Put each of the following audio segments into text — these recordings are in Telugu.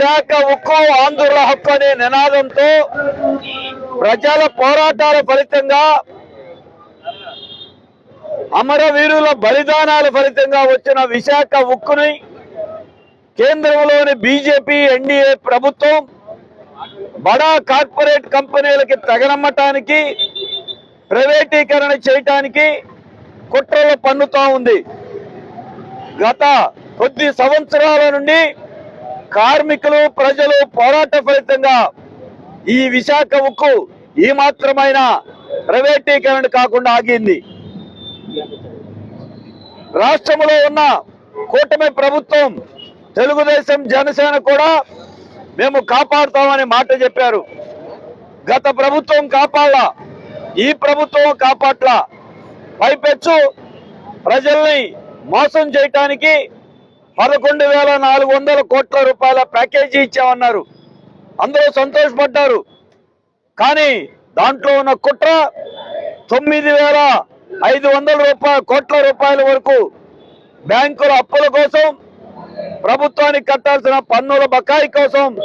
శాఖ ఉక్కు ఆంధ్రుల హక్కు అనే నినాదంతో ప్రజల పోరాటాల ఫలితంగా అమరవీరుల బలిదానాల ఫలితంగా వచ్చిన విశాఖ ఉక్కుని కేంద్రంలోని బీజేపీ ఎన్డీఏ ప్రభుత్వం బడా కార్పొరేట్ కంపెనీలకి తగనమ్మటానికి ప్రైవేటీకరణ చేయటానికి కుట్రలు పన్నుతా ఉంది. గత కొద్ది సంవత్సరాల నుండి కార్మికులు ప్రజలు పోరాట ఫలితంగా ఈ విశాఖ ఉక్కు ఈ మాత్రమైన ప్రైవేటీకరణ కాకుండా ఆగింది. రాష్ట్రంలో ఉన్న కూటమి ప్రభుత్వం తెలుగుదేశం జనసేన కూడా మేము కాపాడుతామని మాట చెప్పారు. గత ప్రభుత్వం కాపాడలా ఈ ప్రభుత్వం కాపాట్లా పైపెచ్చు ప్రజల్ని మోసం చేయటానికి పదకొండు వేల నాలుగు వందల కోట్ల రూపాయల ప్యాకేజీ ఇచ్చామన్నారు. అందరూ సంతోషపడ్డారు. కానీ దాంట్లో ఉన్న కుట్ర తొమ్మిది వేల ఐదు వందల రూపాయల కోట్ల రూపాయల వరకు బ్యాంకుల అప్పుల కోసం ప్రభుత్వానికి కట్టాల్సిన పన్నుల బకాయి కోసం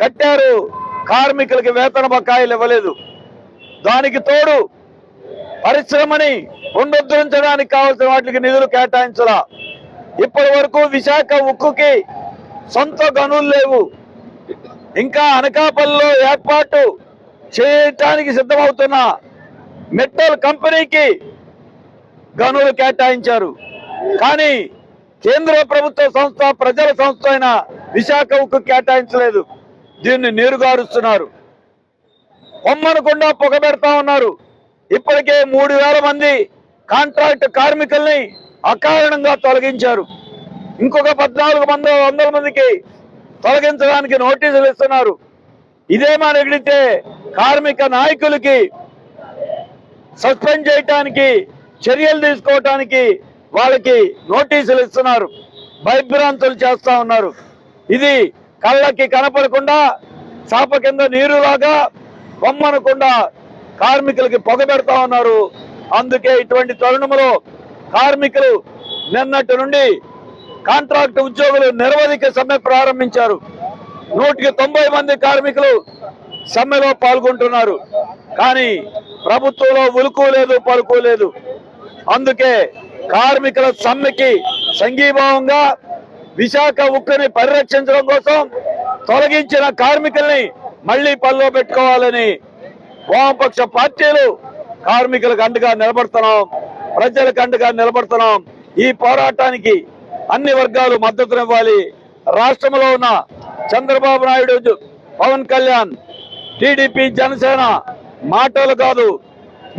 కట్టారు. కార్మికులకి వేతన బకాయిలు ఇవ్వలేదు. దానికి తోడు పరిశ్రమని పునరుద్ధరించడానికి కావాల్సిన వాటికి నిధులు కేటాయించరా ఇప్పటి వరకు విశాఖ ఉక్కుకి సొంత గనులు లేవు. ఇంకా అనకాపల్లిలో ఏర్పాటు చేయటానికి సిద్ధమవుతున్న మెట్టల్ కంపెనీకి గనులు కేటాయించారు. కానీ కేంద్ర ప్రభుత్వ సంస్థ ప్రజల సంస్థ అయిన విశాఖ ఉక్కు కేటాయించలేదు. దీన్ని నీరుగారుస్తున్నారు. పొమ్మనకుండా పొగబెడతా ఉన్నారు. ఇప్పటికే మూడు వేల మంది కాంట్రాక్ట్ కార్మికుల్ని అకారణంగా తొలగించారు. ఇంకొక పద్నాలుగు మంది వందల మందికి తొలగించడానికి నోటీసులు ఇస్తున్నారు. ఇదేమా నెగిడితే కార్మిక నాయకులకి సస్పెండ్ చేయటానికి చర్యలు తీసుకోవటానికి వాళ్ళకి నోటీసులు ఇస్తున్నారు. భయభ్రాంతులు చేస్తా ఉన్నారు. ఇది కళ్ళకి కనపడకుండా చాప కింద నీరులాగా బొమ్మనకుండా కార్మికులకి పొగబెడతా ఉన్నారు. అందుకే ఇటువంటి తరుణంలో కార్మికులు నిన్నటి నుండి కాంట్రాక్ట్ ఉద్యోగులు నిరవధిక సమ్మె ప్రారంభించారు. నూటికి తొంభై మంది కార్మికులు సమ్మెలో పాల్గొంటున్నారు. కానీ ప్రభుత్వంలో ఉలుకు లేదు పలుకు లేదు. అందుకే కార్మికుల సమ్మెకి సంఘీభావంగా విశాఖ ఉక్కుని పరిరక్షించడం కోసం తొలగించిన కార్మికుల్ని మళ్ళీ పనిలో పెట్టుకోవాలని వామపక్ష పార్టీలు కార్మికులకు అండగా నిలబడుతున్నాం. ప్రజలకు అండగా నిలబడుతున్నాం. ఈ పోరాటానికి అన్ని వర్గాలు మద్దతునివ్వాలి రాష్ట్రంలో ఉన్న చంద్రబాబు నాయుడు పవన్ కళ్యాణ్ టీడీపీ జనసేన మాటలు కాదు.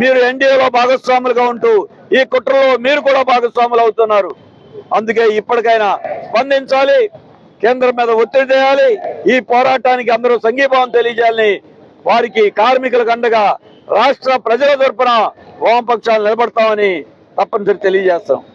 మీరు ఎన్డీఏలో భాగస్వాములుగా ఉంటూ ఈ కుట్రలో మీరు కూడా భాగస్వాములు అవుతున్నారు. అందుకే ఇప్పటికైనా స్పందించాలి. కేంద్రం మీద ఒత్తిడి చేయాలి. ఈ పోరాటానికి అందరూ సంఘీభావం తెలియజేయాలని వారికి కార్మికులకు అండగా రాష్ట్ర ప్రజల తరఫున వామపక్షాలు నిలబడతామని తప్పనిసరి తెలియజేస్తాం.